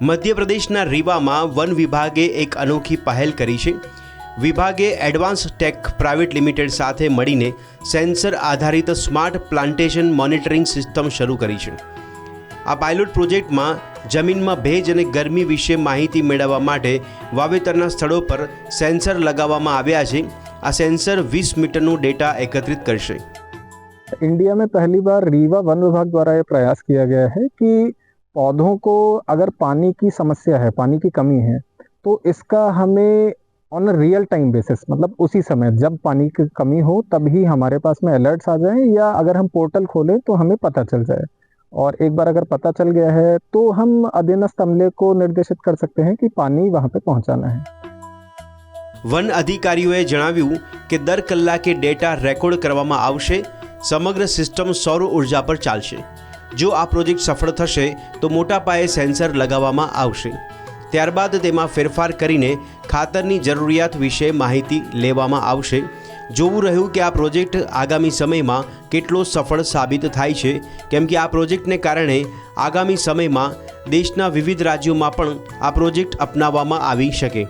મધ્યપ્રદેશના રીવામાં વન વિભાગે એક અનોખી પહેલ કરી છે વિભાગે એડવાન્સ ટેક પ્રાઇવેટ લિમિટેડ સાથે મળીને સેન્સર આધારિત સ્માર્ટ પ્લાન્ટેશન મોનિટરિંગ સિસ્ટમ શરૂ કરી છે આ પાયલોટ પ્રોજેક્ટમાં જમીનમાં ભેજ અને ગરમી વિશે માહિતી મેળવવા માટે વાવેતરના સ્થળો પર સેન્સર લગાવવામાં આવ્યા છે આ સેન્સર વીસ મીટરનું ડેટા એકત્રિત કરશે इंडिया में पहली बार रीवा वन विभाग द्वारा ये प्रयास किया गया है कि पौधों को अगर पानी की समस्या है पानी की कमी है तो इसका हमें on a real time basis मतलब उसी समय जब पानी की कमी हो तभी हमारे पास में अलर्ट्स आ जाएं या अगर हम पोर्टल खोलें तो हमें पता चल जाए और एक बार अगर पता चल गया है तो हम अधीनस्थ अमले को निर्देशित कर सकते हैं कि पानी वहाँ पे पहुँचाना है વન અધિકારીઓએ જણાવ્યું કે દર કલાકે ડેટા રેકોર્ડ કરવામાં આવશે સમગ્ર સિસ્ટમ સૌર ઉર્જા પર ચાલશે જો આ પ્રોજેક્ટ સફળ થશે, તો મોટા પાયે સેન્સર લગાવવામાં આવશે. ત્યારબાદ તેમાં ફેરફાર કરીને ખાતરની જરૂરિયાત વિશે માહિતી લેવામાં આવશે. જોવું રહ્યું કે આ પ્રોજેક્ટ આગામી સમયમાં કેટલો સફળ સાબિત થાય છે, કેમ કે આ પ્રોજેક્ટને કારણે આગામી સમયમાં દેશના વિવિધ રાજ્યોમાં પણ આ પ્રોજેક્ટ અપનાવવામાં આવી શકે.